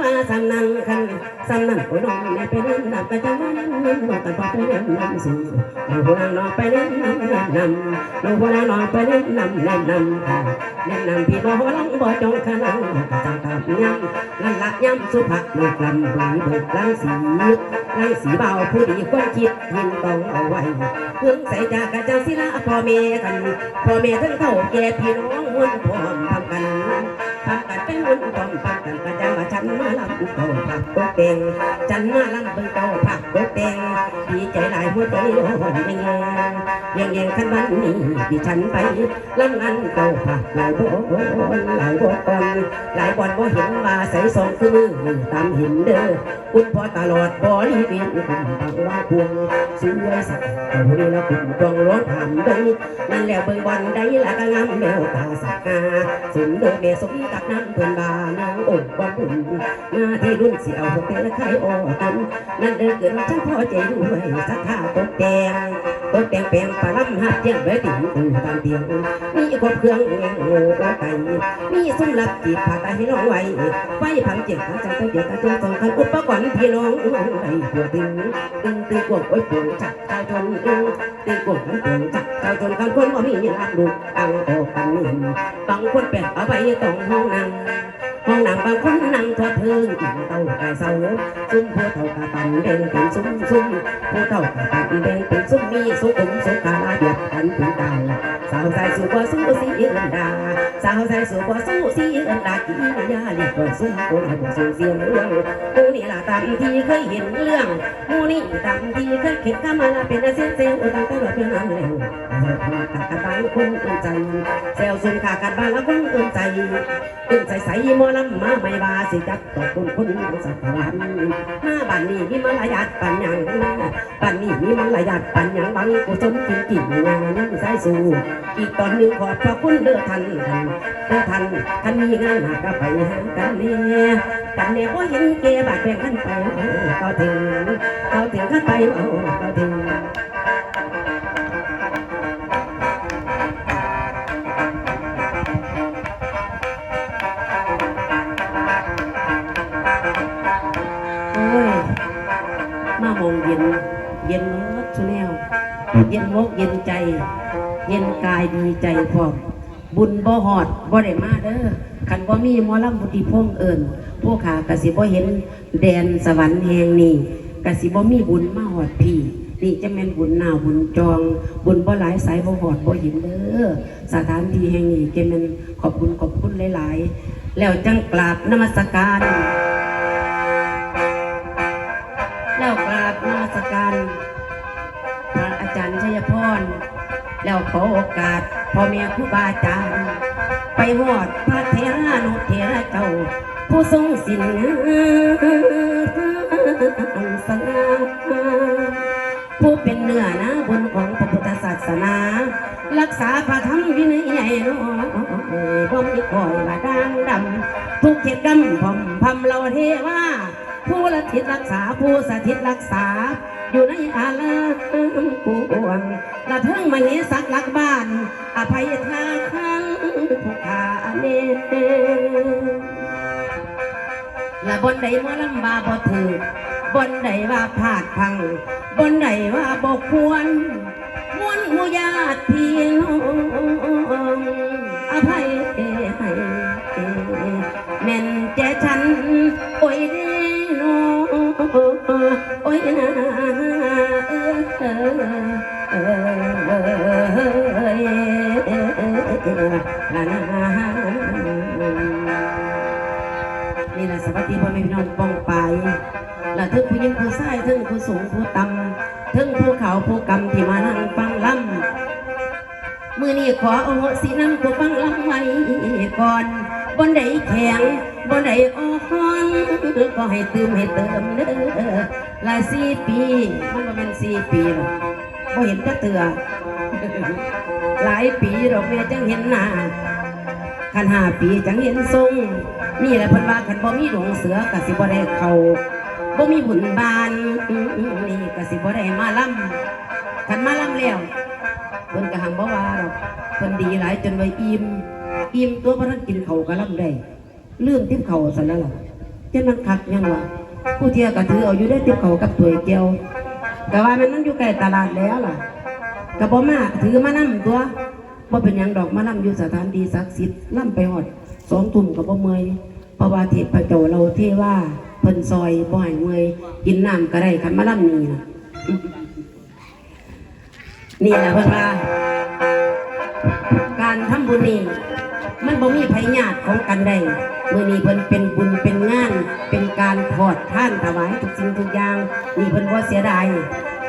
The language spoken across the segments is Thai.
ว่าสำนันคันสำนันโอ้น้องในไปเล่นนับไปจังวันนั้นน้องกันพอไปเล่นน้ำสูงน้องพวน้องไปเล่นน้ำแนะนำน้องพวกนางน้องไปเล่นน้ำแนะนำค่ะแนะนพี่บ่หัวลังบ่จงขนังจังตาบย้ำนันละยำสุภาพมือกลำเบิดเบิดลังสีลังสีเบาผู้ดีควรคิดยินต้องเอาไว้เพื่องใส่จากกระจังศิลาพ่อแม่กันพ่อแม่ทั้งเท่าแก่พี่น้องมุ่นพร้อมทำกันทำกันเป็นมุ่นพร้อมทำกันกระจัง ฉันมาลำเก่าผักตกแต่งฉันมาลำเบิ่งเก่าผักตกแต่งดีใจหลายหัวใจอ่อนยังไงยังไงขันวันนี้ที่ฉันไปลำนั้นเก่าผักหลายบ่หลายบ่อนหลายบ่อนบ่เห็นว่าใส่สองคือมือตามเห็นเด้อคุณพอตลอดบ่รีเวียนคุณบางว่าพวงสวยสักเอานี่ละคุณกองรถผ่านได้นั่นแล้วเบิ่งบอลได้ละก็งามแมวตาสักกาสมเด้อแม่สมกับนั้นเพิ่นบานางอกบ่บุญหน้าที่รุ่นสิเอาพวกเตละไข่ออกกันนั่นเด้อเกิดฉันพอใจด้วยสักท่าตกแต่งตกแต่งแปลงปลาล้ำหัดเจียงไว้ติ่งตื่นตามเตียงมีครบเครื่องเองโง่ไก่มีสมรับจีบผ่าตาให้น้องไว้ไฟผังเจ็บผังจังตะเกียตาจนสองคันอุปกรณ์พี่น้องไอ้หัวตึงตึงตึงกวงโอ้ยปวงจักเจ้าจนตึงตึงกวงกันปวงจักเจ้าจนกันคนว่ามีรักลูกอังออกกันนี่บางคนแปดเอาไปต้องห้องนั่ง ห้องน้ำบางคนนั่งทอดพื้นเต้าไก่เศร้าซุ้มผู้เท่ากะปันเด้งเป็นซุ้มซุ้มผู้เท่ากะปันเด้งเป็นซุ้มมีสุขุมสุข เอินดาสาวใส่สู่บ่สู้สีเอินดากี่ยาเรียกว่าซุ่มคนห้บ่สู้เสียงเรื่องผู้นี่ละตามที่เคยเห็นเรื่องผู้นี่ตามที่เคยเข็ดก็มาละเป็นเสียงเสียงตั้งแต่ว่าเป็นนั้นแล้วขากันบ้านคนอื่นใจแซวซุ่มขากันบ้านแล้วคนอื่นใจอื่นใจใสมอลำมาไม่บาสิจัดตกคนคนสักวันหน้าบ้านนี้มีมารยาทปัญญังบ้านนี้มีมารยาทปัญญังบางกุศลจริงๆงานนั้นใส่สู่อีกตอนหนึ่งขอบพระคุณเด้อท่านเด้อท่านท่านมีงานหากก็ไปหากันเนี่ยกันเนี่ยว่าเห็นเกบาดแบ่งกันไปเอาถึงเอาถึงกันไปเอาเอาถึงโอ้ยมามองเย็นเย็นเมื่อชุแนวเย็นมกเย็นใจ เย็นกายดีใจพร้อม บุญบ่หอดบ่ได้มาเด้อคันบ่มีมอลำบุตรีพงเอิญพวกขากะสิบ่เห็นแดนสวรรค์แห่งนี้กะสิบ่มีบุญมาหอดพี่นี่จะแม่นบุญหน้าบุญจอง บุญบ่หลายสายบ่หอดบ่เห็นเด้อสถานที่แห่งนี้จะแม่นขอบคุณขอบคุณหลาย ๆ แล้วจังกราบนมัสการ แล้วกราบนมัสการ พระอาจารย์ชัยพรแล้วขอโอกาส พ่อแม่ครูบาอาจารย์ไปหอดพระเทรานุเทระเจ้า ผู้ทรงศีลสังผู้เป็นเนื้อนาบุญของพระพุทธศาสนา รักษาพระธรรมวินัยใหญ่น้อยบ่มีคอยว่าดังดำทุกเหตุกรรมพอมพำเราเทว่า ผู้ละทิศรักษาผู้สถิตรักษา อยู่ในอาลามกวงละเทิงมเหสักลักบ้าน อภัยทานผู้ขาเนละบนใดมาลำบาบ่ถือบนใดว่าพลาดพัง บนใดว่าบ่ควรมวนหมู่ญาติพี่น้องอภัยให้แม่นแจฉัน โอ้ยเด้นอโอ้ยนะเมือนี้ขอโอสีน้ำผู้ฟังลำไว้ก่อนบนใดแข็งบนใดอ่อนก็ให้เติมให้เติมเด้อหลายสี่ปีมันบ่เป็นสี่ปีหรอกบ่เห็นจะเตือหลายปีหรอกแม่จังเห็นหน้าขันห้าปีจังเห็นทรงนี่แหละพิ่นว่าขันบ่มีดวงเสือกะสิบ่ได้เขาบ่มีบุญบานนี่กะสิบ่ได้มาล่ำขันมาล่ำแล้ว เพิ่นก็หังบ่ว่าหรอกเพิ่นดีหลายจนว่าอิ่มอิ่มตัวบ่ทันกินเขาวก็ลำได้ลืมทิพเขาซะแล้วล่ะเจ้ามันคักยังวะผู้เที่ยวก็ถือเอาอยู่ได้ติบเขากับถ้วยเกียวก็ว่ามันมันอยู่ใกล้ตลาดแล้วล่ะก็บ่มาถือมานํตัวบ่เป็นยังดอกมานํอยู่สถานที่ศักดิ์สิทธิ์นํไปฮอดสองทุ่มก็บ่เมยเพราะว่าเทพเจ้าเราเทว่าเพิ่นซอยบ่ให้เมยกินน้ำก็ได้คันมานํนี่น่ะ นี่แหละเพิ่อนว่า การทำบุญนี่มันบ่มีไผญาติของกันได้เมื้อนี้เพิ่นเป็นบุญเป็นงาน เป็นการทอดท่านถวายทุกสิ่งทุกอย่างนี่เพิ่นบ่เสียดาย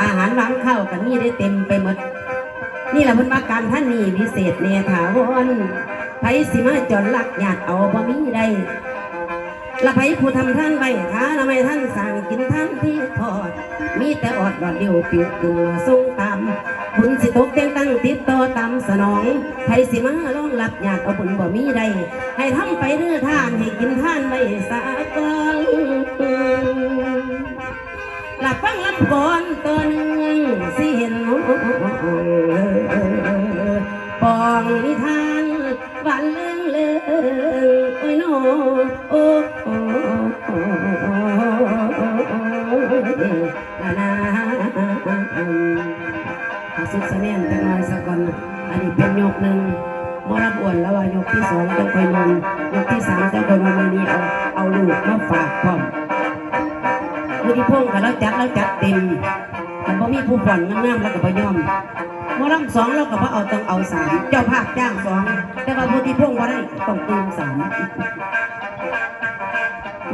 อาหารหลังข้าวก็มีได้เต็มไปหมด นี่แหละเพิ่นว่าการท่านนี่วิเศษเนถาวรไผสิมาจอนลักญาติเอาบ่มีได้ ละไผผู้ทำท่านไว้ท้าละไม่ท่านสั่งกินท่านที่ทอด มีแต่อดดอดเดียวปิวตัวทรงตามบุญสิตกเตียงตั้งติดต่อตามสนองไผสิมาลองรับญาติเอาบุญบ่มีใด ให้ทำไปเรื่อท่านให้กินท่านไว้สากอนหลับฟังรับก่อนตัวหนึ่งสิเห็นปองนิทาน สุดเสน่ห์จังหน่อยสักก่อนอันนี้เป็นยกหนึ่งมรบอ้วนแล้วว่ายกที่สองจะคอยนอนยกที่สามจะคอยนอนวันนี้เอาเอาลูกมาฝากพร้อมมือที่พงกับเราจัดเราจัดเต็มแต่พอมีผู้ผ่อนงามๆแล้วก็บ่ยอม หมอลำสองเราก็บ่เอาต้องเอาสามเจ้าภาพจ้างสองแต่ว่ามือที่พงบ่ได้ต้องตื่นสาม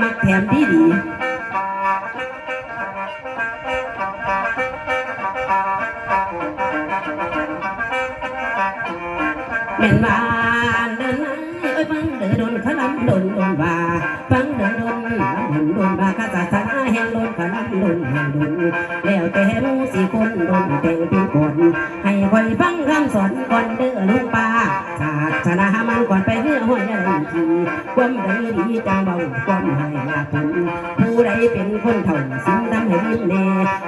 มักแถมดีดีแม่นว่าเดินเอ้ยฟังเดินโดนขลำโดนโดนว่า ดนแห่งโดนแล้วแต่หมูสี่คนโดนแต่งเป็นคนให้คอยฟังคำสอนก่อนเด้อลุงป้าศาสนา ห้อยอะไรทีความดีดีจังเบาความให้ลาผลผู้ใดเป็นคนเท่าสิ่งทำให้ยิ้มแน่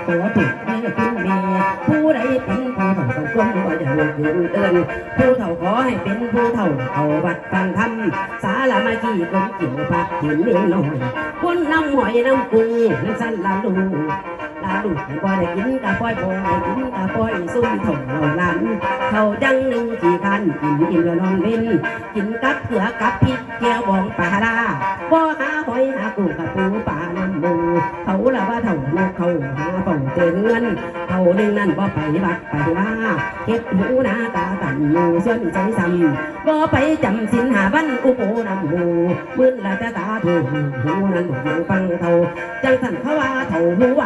ขอถูกเด้อคุณแม่ผู้ใดเป็นผู้เท่าต้องก้มบ่อย่าเกินเอินผู้เท่าขอให้เป็นผู้เท่าเอาวัดฟังธรรมสาลามากี้กลมเกี่ยวพักถิ่นเลี้ยงน้อยคนน้ำหอยน้ำกุ้งนั่นสั้นลาลู ลาลูให้บ่ได้กินกะป้อยบ่ได้กินกะป้อยซุ่มถงเหล่านั้นเขาจังหนึ่งขี่คันกินอิ่มแล้วนอนเล่นกินกับเขือกับพริกแก้วบองปลาลาบ่หาหอยหากุ้งกับปูปลาน้ำมูเขาละว่าเท่านกเขาหาเป่าเตือนเงินเขาหนึ่งนั่นบ่ไปวัดไปว่าเก็บหูหน้าตาตันหมูส่วนใจซ้ำบ่ไปจำสินหาวันอุโปน้ำหูมึนละแต่ตาถูหูนั้นบ่ยังฟังเท่าจังสันเขาว่าเท่าหูไหว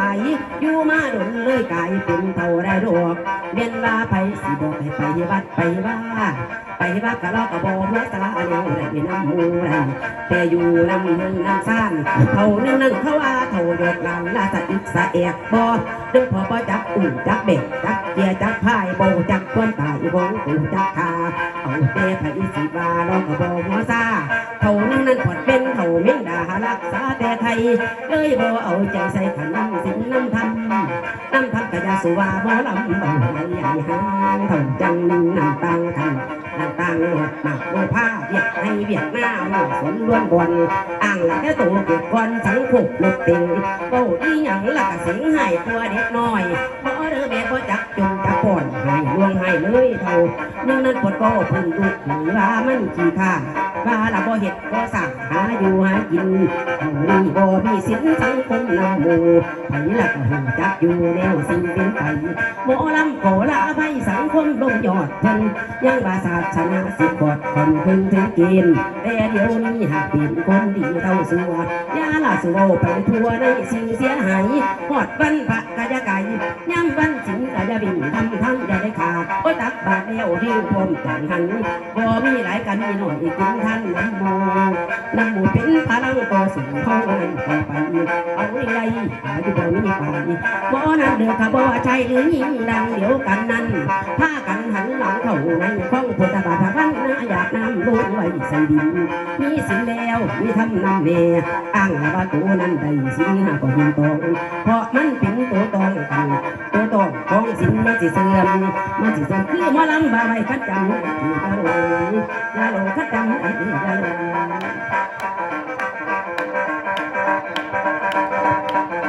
อยู่มาดนเลยกลายเป็นเท่าไรดอกเรียนลาไปสิบอกให้ไปวัดไปว่า ไปวัดกะลอกกะบอกหัวตาเดียวได้น้ำมูได้แต่อยู่น้ำเมืองน้ำซ่านเท่านึงนั่นเขาว่าเท่าเดือดร้อนลาสะอึกสะแอกบ่เด้อพอบ่จักอุ่นจักเบ็ดจักเกียจักพายโบจักความตายของกูจักคาเอาแต่ไผสิว่าลอกะบอกหัวซาเท่านึงนั่นพอดเป็นเท่าเม่งดารักษาแต่ไทยเลยบ่เอาใจใส่ขันน้ำสินน้ำทำน้ำทำ สุวาบ่ลำบังหญ่ใหญ่หางเท่าจังหนึ่งน้ำตังกันน้ำตังหดหนักโมผ้าเบียดให้เบียดหน้าหม้อสนล้วนบวนอ่างละแค่ตัวเกิดกวนสังขบลกติงโป้ดีหยังละกะเสียงหายตัวเด็กน้อยบ่เด้อแม่บ่จักจ ก่อนให้ลวงให้เลยเท่าเนึ่งนั้นปวดก็พึ่งลูกหรือว่ามันขี้ข้าว่าละบ่เห็ดบ่สั่งหาอยู่หากินเอานี่บ่มีสินสังคมนำหมูไผละก็หูจักอยู่แนวสิ่งเป็นไปหมอลำโกละไผสังคมลงยอดเพิ่นยังบาศาสนาสิบกอดคนพึ่งถึงกินแต่เดี๋ยวนี้หากเป็นคนดีเท่าสัวยาละสัวไปทั่วในสิ่งเสียหายหอดวันพระกายไก่ย่ำวัน สิงกาบินทำทั้งอย่าได้ขาดโอตักบาทเดียวที่พร้อมใจหันบ่มีหลายกันมีหน่อยกินท่านน้ำโมน้ำหมูเป็นพลังต่อสู่ห้องนั้นต่อไปเอาไรหาอยู่บ่มีไปบ่นั้นเดือค่ะบ่ว่าใจหรือยิ่งดังเดี๋ยวกันนั้นพากันหันหลังเข้าในข้องพุทธบาทพันนาอยากน้ำลูกไว้ใส่ดินมีสินแล้วมีทำน้ำแม่อ้างว่าตัวนั้นได้สินหาก็ยินตองเพราะมันเป็นตัวตองกัน สินมันสิเสื่อมมันสิเสื่อมคือมาลังบาไว้กัดจำที่กะโหลกยาโหลกัดจำไอ้ยาโหล